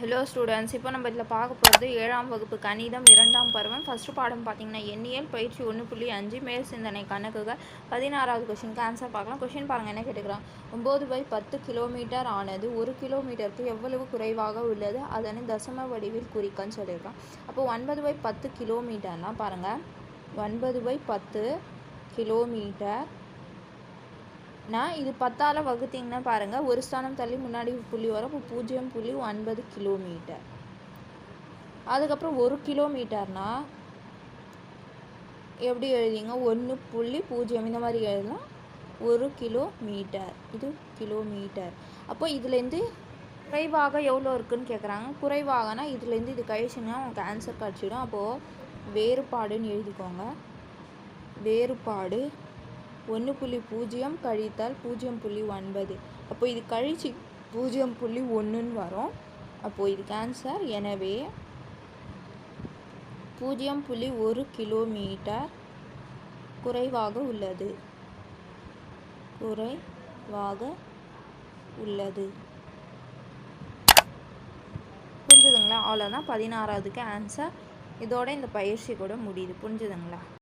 Hello students இப்போ நம்ம இதில் பார்க்க போகிறது ஏழாம் வகுப்பு கணிதம் இரண்டாம் பருவம். ஃபஸ்ட்டு பாடம் பார்த்தீங்கன்னா எண்ணியல் பயிற்சி ஒன்று புள்ளி அஞ்சு. மேல் சிந்தனை கணக்குகள். பதினாறாவது கொஷினுக்கு ஆன்சர் பார்க்கலாம். கொஷின் பாருங்கள் என்ன கேட்டுக்கிறான்? ஒம்பது பை பத்து கிலோமீட்டர் ஆனது ஒரு கிலோமீட்டருக்கு எவ்வளவு குறைவாக உள்ளது? அதனை தசம வடிவில் குறிக்கன்னு சொல்லியிருக்கான். அப்போ ஒன்பது பை பத்து கிலோமீட்டர்னால் பாருங்கள் ஒன்பது பை பத்து கிலோமீட்டர் நான் இது பத்தால் வகுத்தீங்கன்னா பாருங்கள் ஒரு ஸ்தானம் தள்ளி முன்னாடி புள்ளி வரும் இப்போ பூஜ்ஜியம் புள்ளி ஒன்பது கிலோமீட்டர். அதுக்கப்புறம் ஒரு கிலோமீட்டர்னால் எப்படி எழுதிங்க? ஒன்று புள்ளி பூஜ்ஜியம் இந்த மாதிரி எழுதலாம். ஒரு கிலோமீட்டர். இது கிலோமீட்டர். அப்போ இதுலேருந்து குறைவாக எவ்வளோ இருக்குதுன்னு கேட்குறாங்க குறைவாகனா இதுலேருந்து இது கழிச்சுன்னா உங்களுக்கு ஆன்சர் கிடச்சிடும். அப்போது வேறுபாடுன்னு எழுதிக்கோங்க. வேறுபாடு ஒன்று புள்ளி பூஜ்ஜியம் கழித்தால் பூஜ்ஜியம் புள்ளி ஒன்பது. அப்போ இது கழிச்சு பூஜ்ஜியம் புள்ளி ஒன்றுன்னு வரும். அப்போது இதுக்கு ஆன்சர் எனவே பூஜ்ஜியம் புள்ளி ஒரு கிலோமீட்டர் குறைவாக உள்ளது. குறைவாக உள்ளது. புரிஞ்சுதுங்களா? அவ்வளோதான் பதினாறாவதுக்கு ஆன்சர் இதோட இந்த பயிற்சி கூட முடியுது. புரிஞ்சுதுங்களா?